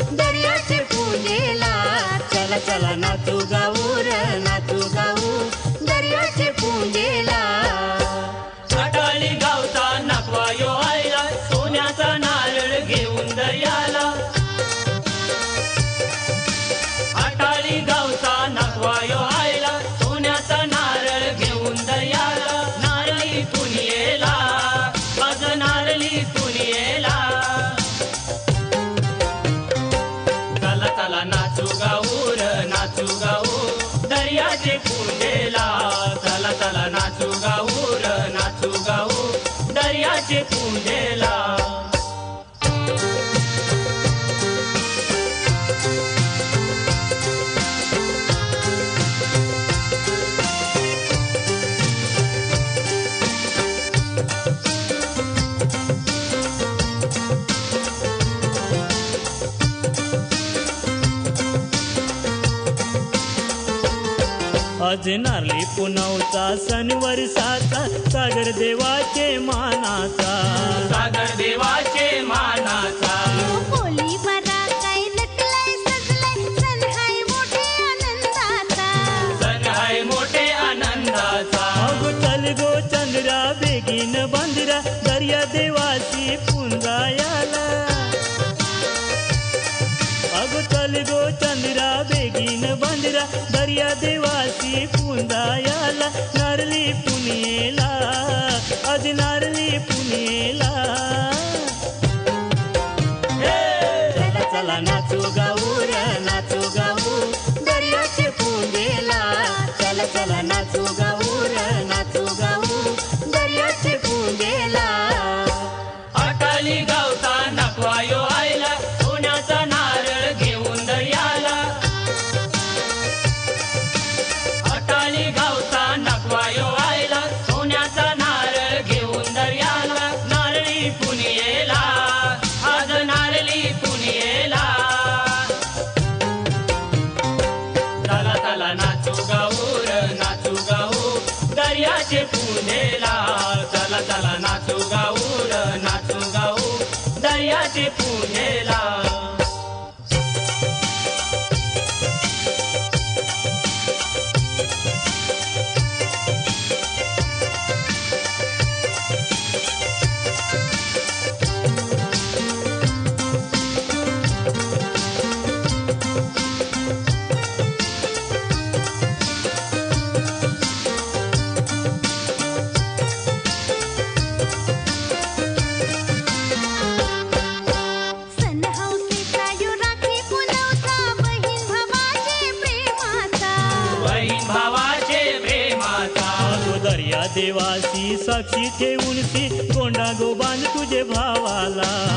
दर्याचे पूजेला. चला चला ना तू गाऊ र नातू गाऊ दर्याचे पूजेला. गावता नाकवा यो आयला सोन्याचा नारळ घेऊन दर्याला. பூஞ்சேலா भाजणारले पुनवचा वर्षाचा. सागर देवाचे मानाचा. सागर देवाचे मानाचा. दर्या देवासी पुंदायाला नारली पुनियेला आज नारली पुनियेला चला चला नाचू गाऊ नाचू गाऊ दर्याचे पुंदेला. चला चला नाचू गाऊ नाचे पुणेला चला चला नाचू गाऊ नाचू गाऊ. दर्याचे पुणेला Thank देवाची साक्षी ठेवून ती गोंडा गोबान तुझे भावाला.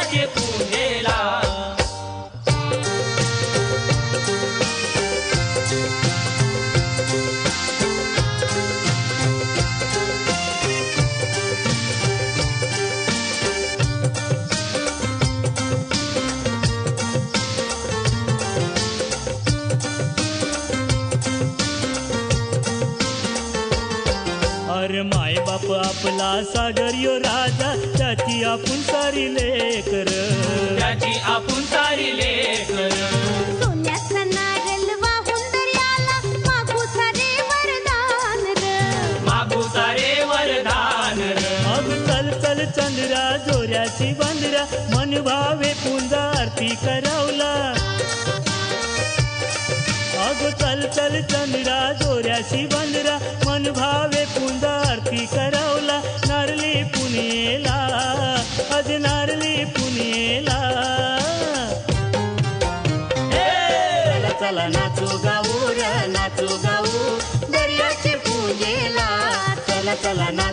राजे माय बाप आपला सागर राजा त्याची आपण सारी लेकर. त्याची आपण सारी लेकर. चंद्रा जोऱ्याची मन भावे पुंजा आरती करावला. अग चल चल चंद्रा जोऱ्याची बंदरा मन भावे पुंजा la la la